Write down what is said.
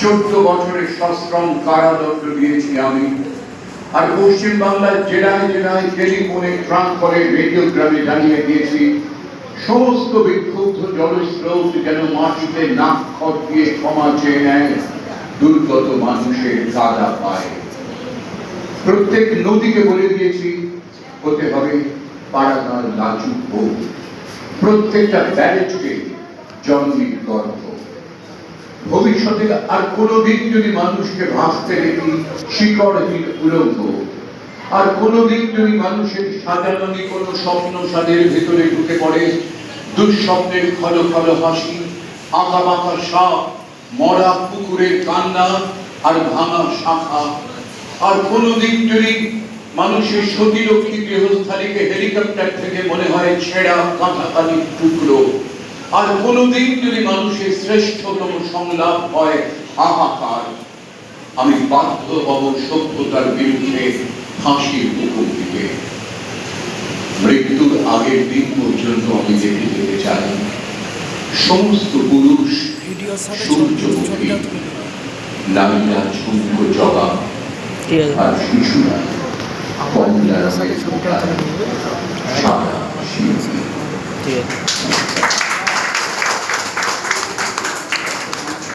চোদ্দ বছরের সশ্রম কারাদণ্ড দিয়েছি আমি। আর পশ্চিম বাংলার জেলায় জেলায় টেলিফোনে ট্রাক করে রেডিওগ্রামে জানিয়ে দিয়েছি, সমস্ত বিক্ষুব্ধ জলস্রোত যেন মাটিতে নাক খত দিয়ে ক্ষমা চেয়ে নেয়, দুর্গত মানুষের কাদা পায়। প্রত্যেক নদীকে বলে দিয়েছি, হতে হবে পাড়াগার লাচুক প্রত্যেকটা ব্যারেজকে জন্মির গর্ভ ভবিষ্যতে আর কোনোদিন যদি মানুষকে ভাসতে দেখি শিকড়হীন উলঙ্গ। আর কোনোদিন যদি মানুষের সাজানি কোনো স্বপ্ন সাদের ভেতরে ঢুকে পড়ে, দুঃস্বপ্নের খল খল হাসি, আঁকা বাঁকা সাপ, মরা পুকুরের কান্না আর ভাঙা শাখা। আর কোনোদিন যদি মানুষের সতী লক্ষ্মী গৃহস্থালীকে হেলিকপ্টার থেকে মনে হয় ছেঁড়া কাঁথাকালির টুকরো আর কোনোদিন যদি মানুষের শ্রেষ্ঠতম সংলাপ হয়, হাহাকার। আমি বাধ্য হব সভ্যতার বিরুদ্ধে ফাঁসির হুকুম দিকে মৃত্যুর আগের দিন পর্যন্ত আমি দেখে যেতে চাই। সমস্ত পুরুষ সূর্যমুখী। নারীরা জবা আর শিশুরা কমলা রঙের সাদা শিল্পী